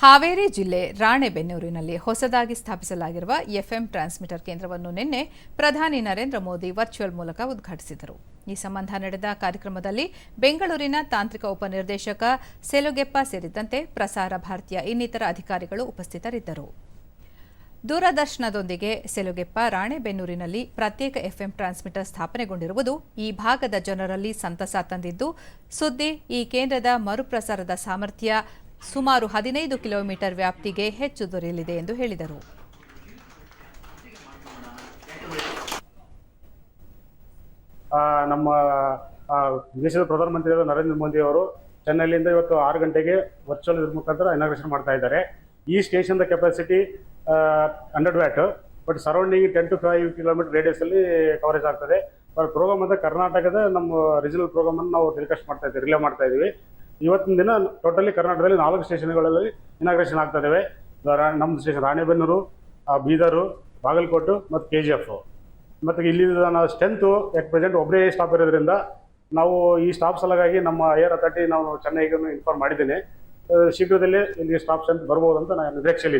ಹಾವೇರಿ ಜಿಲ್ಲೆ ರಾಣೆಬೆನ್ನೂರಿನಲ್ಲಿ ಹೊಸದಾಗಿ ಸ್ಥಾಪಿಸಲಾಗಿರುವ FM transmitter ಕೇಂದ್ರವನ್ನು ನಿನ್ನೆ ಪ್ರಧಾನಿ ನರೇಂದ್ರ ಮೋದಿ ವರ್ಚುವಲ್ ಮೂಲಕ ಉದ್ಘಾಟಿಸಿದರು. ಈ ಸಂಬಂಧ ನಡೆದ ಕಾರ್ಯಕ್ರಮದಲ್ಲಿ ಬೆಂಗಳೂರಿನ ತಾಂತ್ರಿಕ ಉಪನಿರ್ದೇಶಕ ಸೆಲುಗೆಪ್ಪ ಸೇರಿದಂತೆ ಪ್ರಸಾರ ಭಾರತೀಯ ಇನ್ನಿತರ ಅಧಿಕಾರಿಗಳು ಉಪಸ್ಥಿತರಿದ್ದರು. ದೂರದರ್ಶನದೊಂದಿಗೆ ಸೆಲುಗೆಪ್ಪ ರಾಣೆಬೆನ್ನೂರಿನಲ್ಲಿ ಪ್ರತ್ಯೇಕ ಎಫ್ಎಂ ಟ್ರಾನ್ಸ್ಮಿಟರ್ ಸ್ಥಾಪನೆಗೊಂಡಿರುವುದು ಈ ಭಾಗದ ಜನರಲ್ಲಿ ಸಂತಸ ತಂದಿದ್ದು, ಸುದ್ದಿ ಈ ಕೇಂದ್ರದ ಮರುಪ್ರಸಾರದ ಸಾಮರ್ಥ್ಯ ಸುಮಾರು ಹದಿನೈದು ಕಿಲೋಮೀಟರ್ ವ್ಯಾಪ್ತಿಗೆ ಹೆಚ್ಚು ದೊರೆಯಲಿದೆ ಎಂದು ಹೇಳಿದರು. ನಮ್ಮ ದೇಶದ ಪ್ರಧಾನಮಂತ್ರಿ ನರೇಂದ್ರ ಮೋದಿ ಅವರು ಚೆನ್ನೈಲಿಂದ ಇವತ್ತು ಆರು ಗಂಟೆಗೆ ವರ್ಚುವಲ್ ಮುಖಾಂತರ ಇನಾಗ್ರೇಷನ್ ಮಾಡ್ತಾ ಇದ್ದಾರೆ. ಈ ಸ್ಟೇಷನ್ದ capacity hundred watt but surrounding ten to five kilometre radius ಅಲ್ಲಿ ಕವರೇಜ್ ಆಗ್ತದೆ. ಬಟ್ ಪ್ರೋಗ್ರಾಮ್ ಅಂತ ಕರ್ನಾಟಕದ ನಮ್ಮ ರೀಜನಲ್ ಪ್ರೋಗ್ರಾಮ್ ಅನ್ನು ನಾವು ಟೆಲಿಕಾಸ್ಟ್ ಮಾಡ್ತಾ ಇದ್ದೀವಿ ರಿಲೇ ಮಾಡ್ತಾ ಇದ್ದೀವಿ. ಇವತ್ತಿನ ದಿನ ಟೋಟಲಿ ಕರ್ನಾಟಕದಲ್ಲಿ ನಾಲ್ಕು ಸ್ಟೇಷನ್ಗಳಲ್ಲಿ ಇನಾಗ್ರೇಷನ್ ಆಗ್ತಾ ಇದ್ದಾವೆ ನಮ್ಮ ಸ್ಟೇಷನ್ ರಾಣೆಬೆನ್ನೂರು ಬೀದರು, ಬಾಗಲಕೋಟು ಮತ್ತು ಕೆ ಜಿ ಎಫ್ ಮತ್ತು ಇಲ್ಲಿ ನಾವು ಸ್ಟ್ರೆಂತು ಎಟ್ ಪ್ರೆಸೆಂಟ್ ಒಬ್ಬರೇ ಸ್ಟಾಪ್ ಇರೋದ್ರಿಂದ ನಾವು ಈ ಸ್ಟಾಪ್ ಸಲುವಾಗಿ ನಮ್ಮ ಏರ್ ಅಥಾರಿಟಿ ನಾವು ಚೆನ್ನೈಗೂ ಇನ್ಫಾರ್ಮ್ ಮಾಡಿದ್ದೀನಿ. ಶೀಘ್ರದಲ್ಲೇ ಇಲ್ಲಿ ಸ್ಟಾಪ್ ಸ್ಟ್ರೆಂತ್ ಬರ್ಬೋದು ಅಂತ ನಾನು ನಿರೀಕ್ಷೆಯಲ್ಲಿ